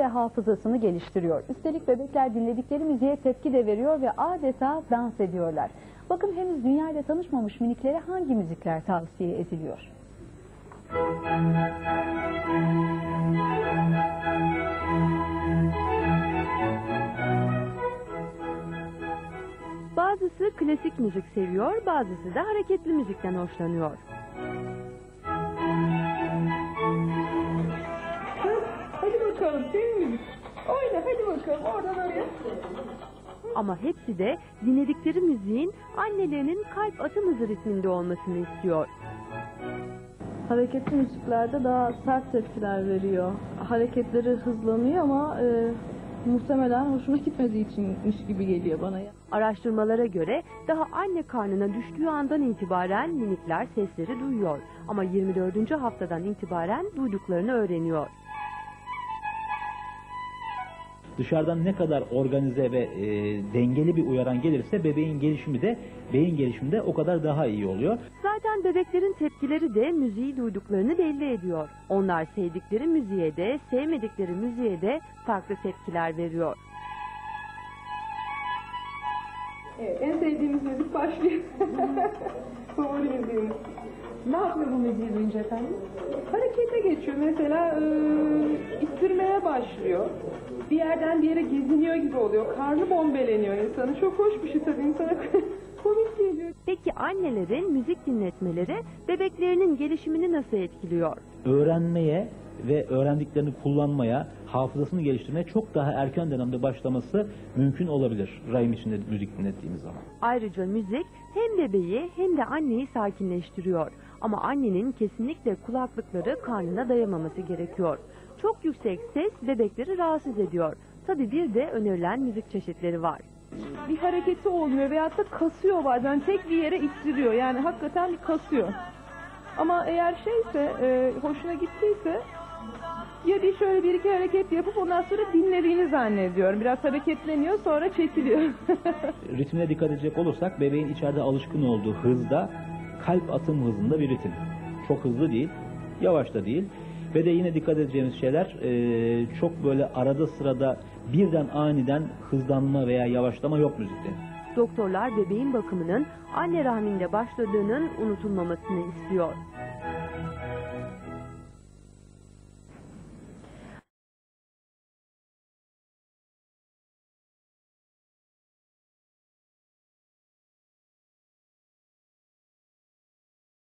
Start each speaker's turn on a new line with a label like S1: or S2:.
S1: ve hafızasını geliştiriyor. Üstelik bebekler dinledikleri müziğe tepki de veriyor ve adeta dans ediyorlar. Bakın henüz dünya ile tanışmamış miniklere hangi müzikler tavsiye ediliyor?
S2: Bazısı klasik müzik seviyor, bazısı da hareketli müzikten hoşlanıyor.
S3: Bakalım oradan oraya.
S2: Ama hepsi de dinledikleri müziğin annelerinin kalp atım hızı ritminde olmasını istiyor.
S3: Hareketli müziklerde daha sert tepkiler veriyor. Hareketleri hızlanıyor ama e, muhtemelen hoşuna gitmediği içinmiş gibi geliyor bana.
S2: Araştırmalara göre daha anne karnına düştüğü andan itibaren minikler sesleri duyuyor. Ama 24. haftadan itibaren duyduklarını öğreniyor.
S4: Dışarıdan ne kadar organize ve e, dengeli bir uyaran gelirse bebeğin gelişimi de beyin gelişimi de o kadar daha iyi oluyor.
S2: Zaten bebeklerin tepkileri de müziği duyduklarını belli ediyor. Onlar sevdikleri müziğe de sevmedikleri müziğe de farklı tepkiler veriyor.
S3: Evet, en sevdiğimiz müzik başlıyor. Favori müziğimiz. Ne yapıyor bu müziği duyunca efendim? Harekete geçiyor. Mesela e, ittirmeye başlıyor. Bir yerden bir yere geziniyor gibi oluyor. Karnı bombeleniyor insanı. Çok hoş bir şey tabii insana komik geliyor.
S2: Peki annelerin müzik dinletmeleri bebeklerinin gelişimini nasıl etkiliyor?
S4: Öğrenmeye ve öğrendiklerini kullanmaya, hafızasını geliştirmeye çok daha erken dönemde başlaması mümkün olabilir. Rahim içinde müzik dinlettiğimiz zaman.
S2: Ayrıca müzik hem bebeği hem de anneyi sakinleştiriyor. Ama annenin kesinlikle kulaklıkları karnına dayamaması gerekiyor. Çok yüksek ses bebekleri rahatsız ediyor. Tabi bir de önerilen müzik çeşitleri var.
S3: bir hareketi olmuyor veyahut da kasıyor bazen tek bir yere ittiriyor yani hakikaten bir kasıyor. Ama eğer şeyse e, hoşuna gittiyse ya bir şöyle bir iki hareket yapıp ondan sonra dinlediğini zannediyorum. Biraz hareketleniyor sonra çekiliyor.
S4: Ritmine dikkat edecek olursak bebeğin içeride alışkın olduğu hızda kalp atım hızında bir ritim. Çok hızlı değil, yavaş da değil. Ve de yine dikkat edeceğimiz şeyler e, çok böyle arada sırada birden aniden hızlanma veya yavaşlama yok müzikte.
S2: Doktorlar bebeğin bakımının anne rahminde başladığının unutulmamasını istiyor.